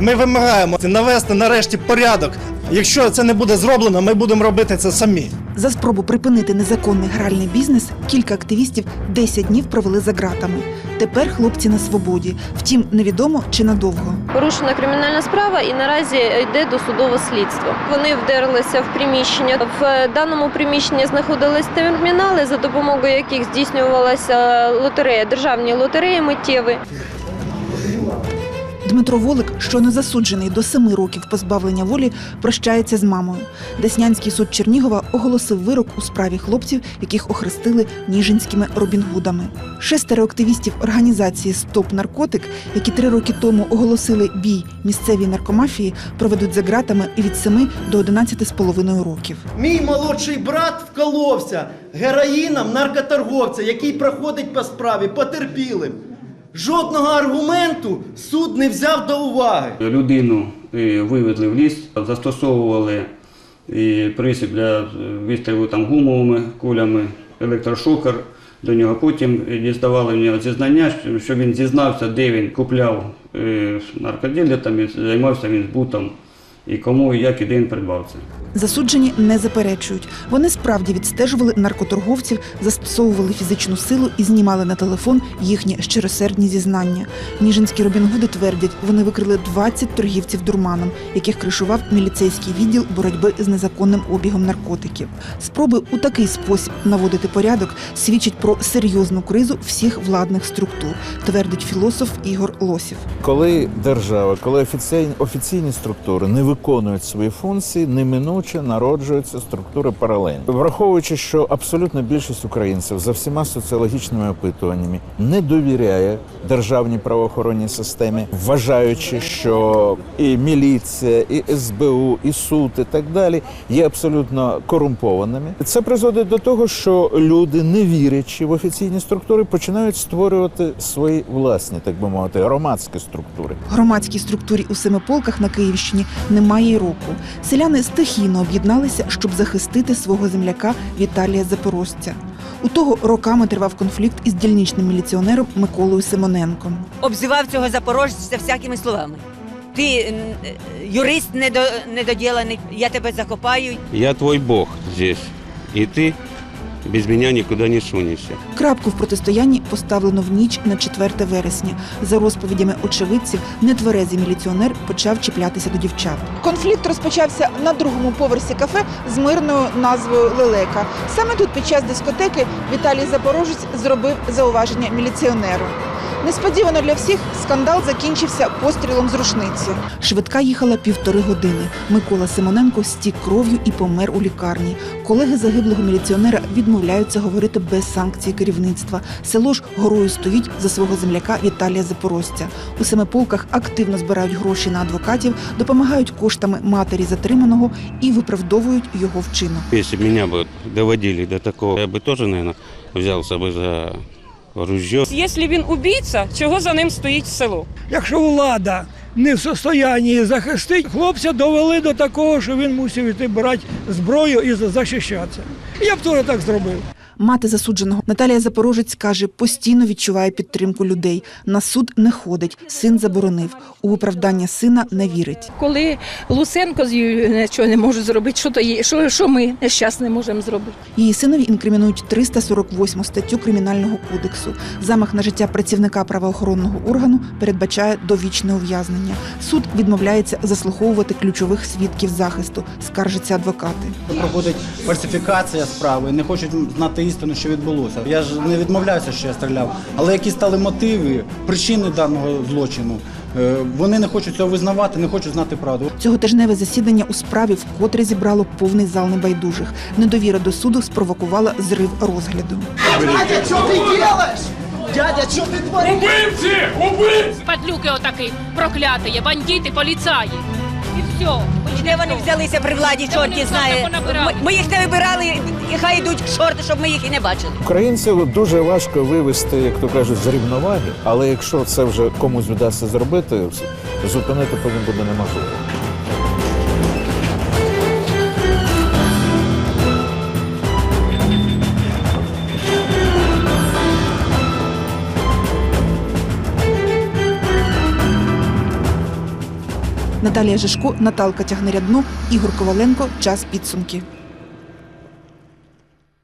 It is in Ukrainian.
Ми вимагаємо навести нарешті порядок. Якщо це не буде зроблено, ми будемо робити це самі. За спробу припинити незаконний гральний бізнес кілька активістів 10 днів провели за ґратами. Тепер хлопці на свободі. Втім, невідомо чи надовго. Порушена кримінальна справа і наразі йде досудове слідство. Вони вдерлися в приміщення. В даному приміщенні знаходились термінали, за допомогою яких здійснювалася лотерея, державні лотереї миттєві. Дмитро Волик, щойно засуджений до семи років позбавлення волі, прощається з мамою. Деснянський суд Чернігова оголосив вирок у справі хлопців, яких охрестили ніжинськими Робінгудами. Шестеро активістів організації Стоп наркотик, які три роки тому оголосили бій місцевій наркомафії, проведуть за ґратами від 7 до 11 з половиною років. Мій молодший брат вколовся героїном наркоторговця, який проходить по справі потерпілим. Жодного аргументу суд не взяв до уваги. Людину е, вивезли в ліс, застосовували і присіб для е, вистрілу там гумовими кулями, електрошокер до нього. Потім діставали в нього зізнання, що- він зізнався, де він купляв е, наркоділля, там займався він збутом і кому, і як і де він придбав це. Засуджені не заперечують. Вони справді відстежували наркоторговців, застосовували фізичну силу і знімали на телефон їхні щиросердні зізнання. Ніжинські Робінгуди твердять, вони викрили 20 торгівців дурманом, яких кришував міліцейський відділ боротьби з незаконним обігом наркотиків. Спроби у такий спосіб наводити порядок свідчать про серйозну кризу всіх владних структур, твердить філософ Ігор Лосів. Коли держава, коли офіційні, структури не виконують свої функції, неминуче народжуються структури паралельні. Враховуючи, що абсолютна більшість українців за всіма соціологічними опитуваннями не довіряє державній правоохоронній системі, вважаючи, що і міліція, і СБУ, і суд, і так далі є абсолютно корумпованими. Це призводить до того, що люди, не вірячи в офіційні структури, починають створювати свої власні, так би мовити, громадські структури. Громадській структурі у Семиполках на Київщині немає року. Селяни стихійно об'єдналися, щоб захистити свого земляка Віталія Запорожця. У того роками тривав конфлікт із дільничним міліціонером Миколою Симоненком. обзивав цього запорожця всякими словами. Ти е, юрист недоділений, я тебе закопаю. Я твой бог здесь, І ты без мене нікуди не сунешся. Крапку в протистоянні поставлено в ніч на 4 вересня. За розповідями очевидців, нетверезий міліціонер почав чіплятися до дівчат. Конфлікт розпочався на другому поверсі кафе з мирною назвою Лелека. Саме тут під час дискотеки Віталій Запорожець зробив зауваження міліціонеру. Несподівано для всіх скандал закінчився пострілом з рушниці. Швидка їхала півтори години. Микола Симоненко стік кров'ю і помер у лікарні. Колеги загиблого міліціонера відмовляються говорити без санкцій керівництва. Село ж горою стоїть за свого земляка Віталія Запорожця. У Семиполках активно збирають гроші на адвокатів, допомагають коштами матері затриманого і виправдовують його вчинок. Если бы меня бы доводили до такого, я бы тоже, наверное, взялся бы за ружье. Якщо він убійця, чого за ним стоїть село? Якщо влада не в состоянні захистити, хлопця довели до такого, що він мусив іти брати зброю і захищатися. Я б теж так зробив. Мати засудженого Наталія Запорожець каже, постійно відчуває підтримку людей. На суд не ходить, син заборонив. У виправдання сина не вірить. Коли Луценко з її нічого не може зробити, що то є, що, що ми нещасне можемо зробити? Її синові інкримінують 348 статтю кримінального кодексу. Замах на життя працівника правоохоронного органу передбачає довічне ув'язнення. Суд відмовляється заслуховувати ключових свідків захисту, скаржаться адвокати. Проходить фальсифікація справи, не хочуть знати істину, що відбулося. Я ж не відмовляюся, що я стріляв, але які стали мотиви, причини даного злочину. е, Вони не хочуть цього визнавати, не хочуть знати правду. Цьоготижневе засідання у справі вкотре зібрало повний зал небайдужих. Недовіра до суду спровокувала зрив розгляду. Дядя, що ти робиш? Дядя, що ти твориш? Падлюки отакі, прокляті, бандити, поліцаї. І все. І де вони взялися при владі, чорті чорт їх знає. Ми, ми їх не вибирали, і хай йдуть к чорту, щоб ми їх і не бачили. Українців дуже важко вивести, як то кажуть, з рівноваги, але якщо це вже комусь вдасться зробити, зупинити потім буде неможливо. Наталія Жишко, Наталка Тягнерядно, Ігор Коваленко. Час підсумки.